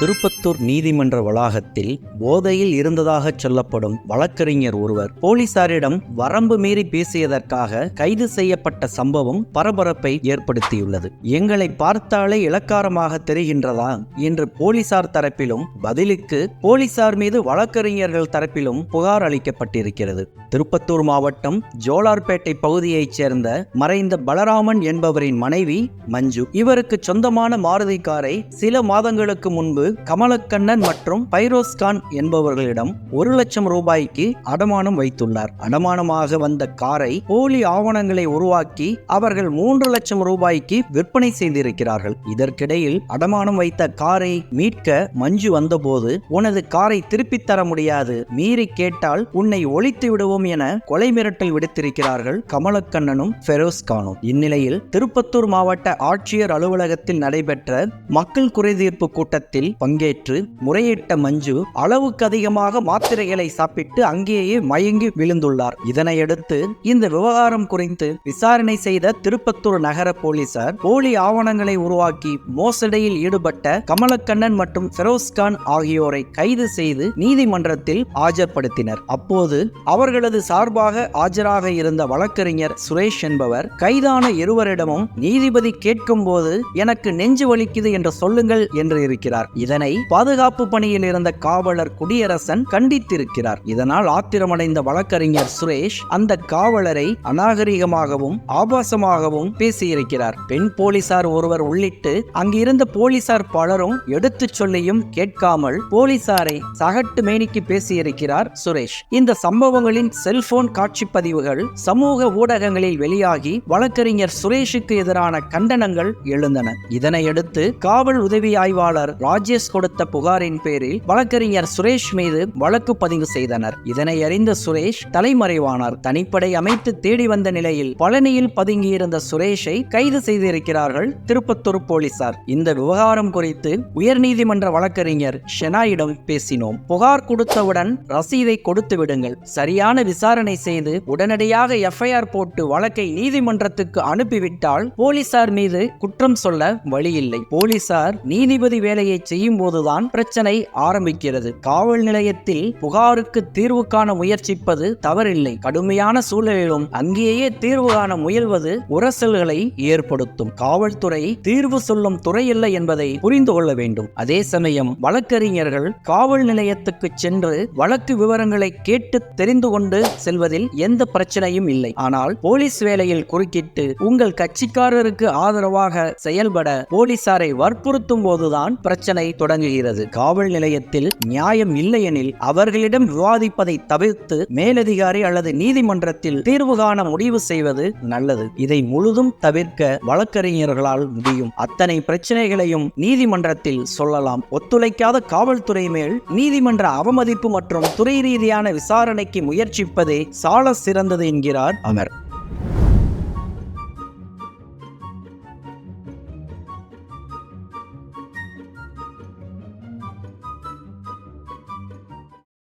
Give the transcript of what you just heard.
திருப்பத்தூர் நீதிமன்ற வளாகத்தில் போதையில் இருந்ததாக சொல்லப்படும் வழக்கறிஞர் ஒருவர் போலீசாரிடம் வரம்பு மீறி பேசியதற்காக கைது செய்யப்பட்ட சம்பவம் பரபரப்பை ஏற்படுத்தியுள்ளது. எங்களை பார்த்தாலே இலக்காரமாக தெரிகின்றதா? என்று போலீசார் தரப்பிலும் பதிலுக்கு போலீசார் மீது வழக்கறிஞர்கள் தரப்பிலும் புகார் அளிக்கப்பட்டிருக்கிறது. திருப்பத்தூர் மாவட்டம் ஜோலார்பேட்டை பகுதியைச் சேர்ந்த மறைந்த பலராமன் என்பவரின் மனைவி மஞ்சு. இவருக்கு சொந்தமான மாருதி காரை சில மாதங்களுக்கு முன்பு கமலக்கண்ணன் மற்றும் பைரோஸ்கான் என்பவர்களிடம் ஒரு லட்சம் ரூபாய்க்கு அடமானம் வைத்துள்ளார். அடமானமாக வந்த காரை போலி ஆவணங்களை உருவாக்கி அவர்கள் மூன்று லட்சம் ரூபாய்க்கு விற்பனை செய்திருக்கிறார்கள். இதற்கிடையில் அடமானம் வைத்த காரை மீட்க மஞ்சு வந்தபோது உனது காரை திருப்பித் தர முடியாது. மீறி கேட்டால் உன்னை ஒழித்து விடுவோம் என கொலை மிரட்டல் விடுத்திருக்கிறார்கள் கமலக்கண்ணனும் பெரோஸ்கானும் இந்நிலையில் திருப்பத்தூர் மாவட்ட ஆட்சியர் அலுவலகத்தில் நடைபெற்ற மக்கள் குறைதீர்ப்பு கூட்டத்தில் பங்கேற்று முறையிட்ட மஞ்சு அளவுக்கு அதிகமாக மாத்திரைகளை சாப்பிட்டு அங்கேயே மயங்கி விழுந்துள்ளார். இதனையடுத்து இந்த விவகாரம் குறித்து விசாரணை செய்த திருப்பத்தூர் நகர போலீசார் போலி ஆவணங்களை உருவாக்கி மோசடியில் ஈடுபட்ட கமலக்கண்ணன் மற்றும் ஃபெரோஸ்கான் ஆகியோரை கைது செய்து நீதிமன்றத்தில் ஆஜர்படுத்தினர். அப்போது அவர்களது சார்பாக ஆஜராக இருந்த வழக்கறிஞர் சுரேஷ் என்பவர் கைதான இருவரிடமும் நீதிபதி கேட்கும்போது எனக்கு நெஞ்சு வலிக்குது என்று சொல்லுங்கள் என்று இருக்கிறார். இதனை பாதுகாப்பு பணியில் இருந்த காவலர் குடியரசன் கண்டித்திருக்கிறார். இதனால் ஆத்திரமடைந்த வழக்கறிஞர் சுரேஷ் அந்த காவலரை அநாகரிகமாகவும் ஆபாசமாகவும் பேசியிருக்கிறார். பெண் போலீசார் ஒருவர் உள்ளிட்டு அங்கிருந்த போலீசார் பலரும் எடுத்துச் சொல்லியும் கேட்காமல் போலீசாரை சகட்டு மேனிக்கு பேசியிருக்கிறார் சுரேஷ். இந்த சம்பவங்களின் செல்போன் காட்சி பதிவுகள் சமூக ஊடகங்களில் வெளியாகி வழக்கறிஞர் சுரேஷுக்கு எதிரான கண்டனங்கள் எழுந்தன. இதனையடுத்து காவல் உதவி ஆய்வாளர் ராஜேஷ் கொடுத்த புகாரின் பேரில் வழக்கறிஞர் சுரேஷ் மீது வழக்கு பதிவு செய்தனர். இதனை அறிந்த சுரேஷ் தலைமறைவானார். தனிப்படை அமைத்து தேடி வந்த நிலையில் பழனியில் பதுங்கியிருந்த சுரேஷை கைது செய்திருக்கிறார்கள் திருப்பத்தூர் போலீசார். இந்த விவகாரம் குறித்து உயர்நீதிமன்ற வழக்கறிஞர் ஷெனாயிடம் பேசினோம். புகார் கொடுத்தவுடன் ரசீதை கொடுத்து விடுங்கள். சரியான விசாரணை செய்து உடனடியாக எஃப்ஐஆர் போட்டு வழக்கை நீதிமன்றத்துக்கு அனுப்பிவிட்டால் போலீசார் மீது குற்றம் சொல்ல வழியில்லை. போலீசார் நீதிபதி வேலையை செய்ய செய்யும் போதுதான் பிரச்சனை ஆரம்பிக்கிறது. காவல் நிலையத்தில் புகாருக்கு தீர்வு காண முயற்சிப்பது தவறில்லை. கடுமையான சூழலிலும் அங்கேயே தீர்வு காண முயல்வது உரசல்களை ஏற்படுத்தும். காவல்துறை தீர்வு சொல்லும் துறையில்லை என்பதை புரிந்து கொள்ள வேண்டும். அதே சமயம் வழக்கறிஞர்கள் காவல் நிலையத்துக்கு சென்று வழக்கு விவரங்களை கேட்டு தெரிந்து கொண்டு செல்வதில் எந்த பிரச்சனையும் இல்லை. ஆனால் போலீஸ் வேலையில் குறுக்கிட்டு உங்கள் கட்சிக்காரருக்கு ஆதரவாக செயல்பட போலீசாரை வற்புறுத்தும் போதுதான் பிரச்சனை தொடங்குகிறது. காவல் நிலையத்தில் நியாயம் இல்லையெனில் அவர்களிடம் விவாதிப்பதை தவிர்த்து மேலதிகாரி அல்லது நீதிமன்றத்தில் தீர்வு காண முடிவு செய்வது நல்லது. இதை முழுதும் தவிர்க்க வழக்கறிஞர்களால் முடியும். அத்தனை பிரச்சனைகளையும் நீதிமன்றத்தில் சொல்லலாம். ஒத்துழைக்காத காவல்துறை மேல் நீதிமன்ற அவமதிப்பு மற்றும் துறை ரீதியான விசாரணைக்கு முயற்சிப்பதே சால சிறந்தது என்கிறார் அமர்.